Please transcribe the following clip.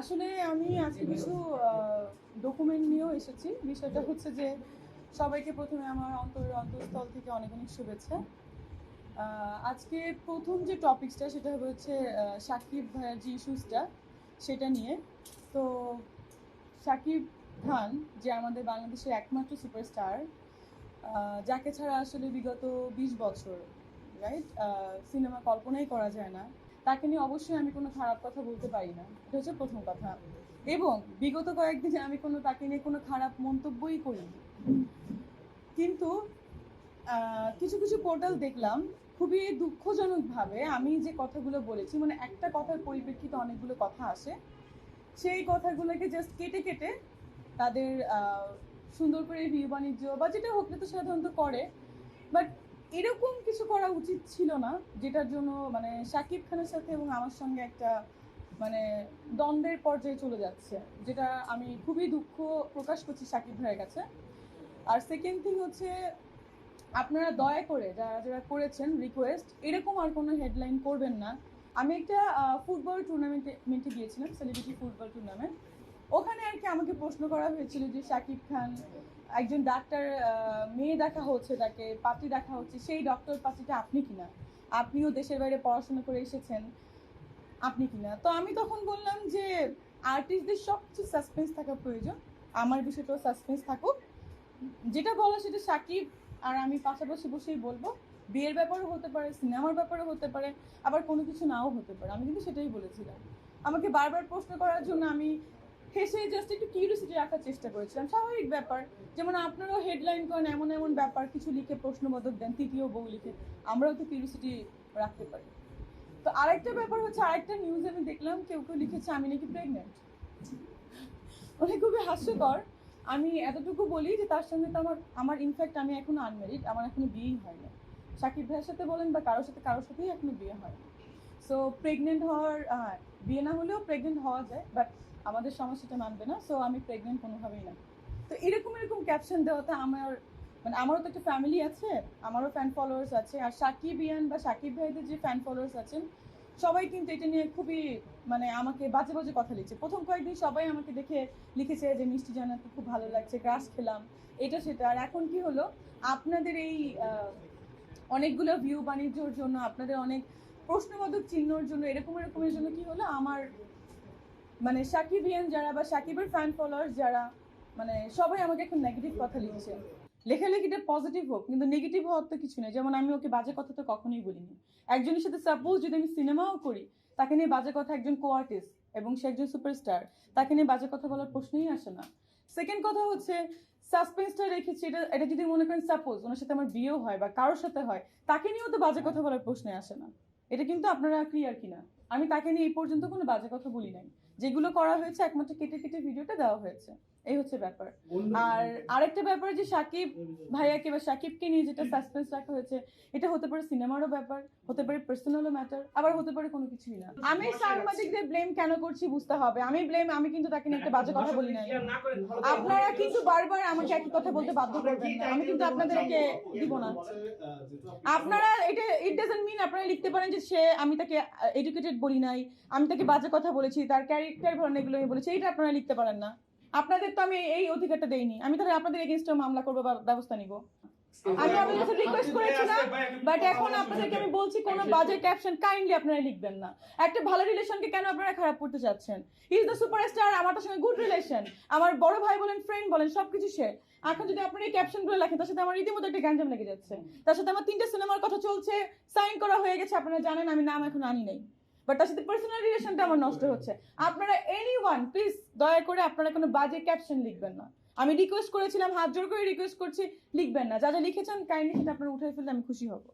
আসলে আমি আজকে কিছু ডকুমেন্ট নিয়েও এসেছি। বিষয়টা হচ্ছে যে, সবাইকে প্রথমে আমার অন্তরের অন্তঃস্থল থেকে অনেক অনেক শুভেচ্ছা। আজকে প্রথম যে টপিকসটা সেটা হচ্ছে সাকিব ভাইয়ের যে ইস্যুসটা সেটা নিয়ে। তো, সাকিব খান, যে আমাদের বাংলাদেশের একমাত্র সুপারস্টার যাকে ছাড়া আসলে বিগত বিশ বছর রাইট সিনেমা কল্পনাই করা যায় না। তাকে নিয়ে অবশ্যই আমি কোনো খারাপ কথা বলতে পারি না। এটা হচ্ছে প্রথম কথা। এবং বিগত কয়েকদিনে আমি কোনো, তাকে নিয়ে কোনো খারাপ মন্তব্যই করিনি। কিন্তু কিছু কিছু পোর্টাল দেখলাম, খুবই দুঃখজনকভাবে আমি যে কথাগুলো বলেছি মানে একটা কথার পরিপ্রেক্ষিতে অনেকগুলো কথা আসে, সেই কথাগুলোকে জাস্ট কেটে কেটে তাদের সুন্দর করে ভিউ বাণিজ্য বা যেটা হোক না তো সাধারণত করে। বাট এরকম কিছু করা উচিত ছিল না, যেটার জন্য মানে শাকিব খানের সাথে এবং আমার সঙ্গে একটা মানে দ্বন্দ্বের পর্যায়ে চলে যাচ্ছে, যেটা আমি খুবই দুঃখ প্রকাশ করছি শাকিব ভাইয়ের কাছে। আর সেকেন্ড থিং হচ্ছে, আপনারা দয়া করে যারা যারা করেছেন রিকোয়েস্ট এরকম আর কোনো হেডলাইন করবেন না। আমি একটা ফুটবল টুর্নামেন্টে গিয়েছিলাম সেলিব্রিটি ফুটবল টুর্নামেন্ট ওখানে আর কি আমাকে প্রশ্ন করা হয়েছিল যে শাকিব খান, একজন ডাক্তার মেয়ে দেখা হচ্ছে, তাকে পাত্রী দেখা হচ্ছে, সেই ডক্টর পাত্রীটা আপনি কিনা? আপনিও দেশের বাইরে পড়াশোনা করে এসেছেন, আপনি কিনা? তো আমি তখন বললাম যে আর্টিস্টদের সব কিছু সাসপেন্স থাকা প্রয়োজন, আমার বিষয়টাও সাসপেন্স থাকুক। যেটা বলা সেটা সাকিব আর আমি পাশাপাশি বসেই বলব, বিয়ের ব্যাপারও হতে পারে, সিনেমার ব্যাপারও হতে পারে, আবার কোনো কিছু নাও হতে পারে। আমি কিন্তু সেটাই বলেছিলাম। আমাকে বারবার প্রশ্ন করার জন্য আমি হেসে জাস্ট একটু কিউরিয়াসিটি রাখার চেষ্টা করেছিলাম। স্বাভাবিক ব্যাপার। যেমন আপনারাও হেডলাইন করেন, এমন এমন ব্যাপার, কিছু লিখে প্রশ্নবোধক দেন, তৃতীয় বউ লিখে, আমরাও তো কিউরিয়াসিটি রাখতে পারি। তো আরেকটা ব্যাপার হচ্ছে, আরেকটা নিউজ আমি দেখলাম, কেউ কেউ লিখেছে, আমি নাকি প্রেগনেন্ট মানে খুবই হাস্যকর। আমি এতটুকু বলি যে, তার সঙ্গে তো আমার আমার ইনফ্যাক্ট আমি এখনও আনমেরিড আমার এখনও বিয়েই হয় না সাকিব ভাইয়ের সাথে বলেন বা কারোর সাথে, কারোর সাথেই এখনও বিয়ে হয় সো প্রেগনেন্ট হওয়ার বিয়ে না হলেও প্রেগনেন্ট হওয়া যায় বাট আমাদের সমাজ সেটা মানবে না সো আমি প্রেগনেন্ট কোনোভাবেই না। তো এরকম এরকম ক্যাপশন দেওয়াতে আমার মানে আমারও তো একটা ফ্যামিলি আছে, আমারও ফ্যান ফলোয়ার্স আছে, আর সাকিব ইয়ান বা সাকিব ভাইদের যে ফ্যান ফলোয়ার্স আছেন, সবাই কিন্তু এটা নিয়ে খুবই মানে আমাকে বাজে বাজে কথা লিখছে। প্রথম কয়েকদিন সবাই আমাকে দেখে লিখেছে যে, মিষ্টি জানাতে খুব ভালো লাগছে গ্রাস খেলাম। এটা সেটা। আর এখন কি হলো? আপনাদের এই অনেকগুলো ভিউ বাণিজ্যর জন্য, আপনাদের অনেক প্রশ্নবোধক চিহ্নর জন্য, এরকম, এরকমের জন্য কি হলো? আমার মানে সাকিবিয়ান যারা বা সাকিবের ফ্যান ফলোয়ার্স যারা মানে সবাই আমাকে এখন নেগেটিভ কথা লিখছে। লেখালেখিটা পজিটিভ হোক, কিন্তু নেগেটিভ হওয়ার তো কিছু নেই। যেমন আমি ওকে বাজে কথা তো কখনোই বলিনি। একজনের সাথে সাপোজ যদি আমি সিনেমাও করি, তাকে নিয়ে বাজে কথা একজন কো আর্টিস্ট এবং সে একজন সুপারস্টার তাকে নিয়ে বাজে কথা বলার প্রশ্নই আসে না। সেকেন্ড কথা হচ্ছে সাসপেন্সটা রেখেছি, এটা এটা যদি মনে করেন সাপোজ ওনার সাথে আমার বিয়েও হয় বা কারোর সাথে হয়, তাকে নিয়েও তো বাজে কথা বলার প্রশ্নে আসে না। এটা কিন্তু আপনারা ক্লিয়ার কিনা? আমি তাকে নিয়ে এই পর্যন্ত কোনো বাজে কথা বলি নাই। যেগুলো করা হয়েছে একমাত্র কেটে কেটে ভিডিওটা দেওয়া হয়েছে। এই হচ্ছে ব্যাপার। আর আরেকটা ব্যাপার যে সাকিব ভাইয়াকে বা সাকিবকে নিয়ে যেটা সাসপেন্স রাখা হয়েছে এটা হতে পারে সিনেমারও ব্যাপার হতে পারে পার্সোনালও ম্যাটার আবার হতে পারে কোনো কিছুই না। আমি সাংবাদিকদের ব্লেম কেন করছি বুঝতে হবে। আমি ব্লেম আমি কিন্তু তাকে নিয়ে একটা বাজে কথা বলি নাই। আপনারা কিন্তু বারবার আমাকে একই কথা বলতে বাধ্য করবেন না। আমি কিন্তু আপনাদেরকে দিব না। আপনারা এটা ইট ডাজন্ট মিন আপনারা লিখতে পারেন যে সে আমি তাকে এডুকেটেড বলি নাই আমি তাকে বাজে কথা বলেছি তার ক্যারেক্টার ধরনের এগুলো আমি বলেছি এটা আপনারা লিখতে পারেন না। আপনাদের তো আমি এই অধিকারটা দেইনি। আমি তাহলে আপনাদের এগেনস্টে মামলা করব বা ব্যবস্থা নিব। আমি আপনাদের কাছে রিকোয়েস্ট করেছিলাম বাট এখন আপনাদেরকে আমি বলছি কোনো বাজে ক্যাপশন কাইন্ডলি আপনারা লিখবেন না। একটা ভালো রিলেশনকে কেন আপনারা খারাপ করতে চাচ্ছেন? ইজ দ্য সুপারস্টার আমার তার সঙ্গে গুড রিলেশন আমার বড় ভাই বলেন ফ্রেন্ড বলেন সবকিছু সে। এখন যদি আপনারা এই ক্যাপশনগুলো লেখেন তার সাথে আমার রীতিমতো একটা গ্যাঞ্জাম লেগে যাচ্ছে। তার সাথে আমার তিনটে সিনেমার কথা চলছে সাইন করা হয়ে গেছে আপনারা জানেন আমি নাম এখন আনি নাই। বাট তার সাথে পার্সোনাল রিলেশনটা আমার নষ্ট হচ্ছে। আপনারা এনি ওয়ান প্লিজ দয়া করে আপনারা কোনো বাজে ক্যাপশন লিখবেন না। আমি রিকোয়েস্ট করেছিলাম হাত জোর করে রিকোয়েস্ট করছি লিখবেন না। যা যা লিখেছেন কাইন্ডলি সেটা আপনারা উঠে ফেললে আমি খুশি হব।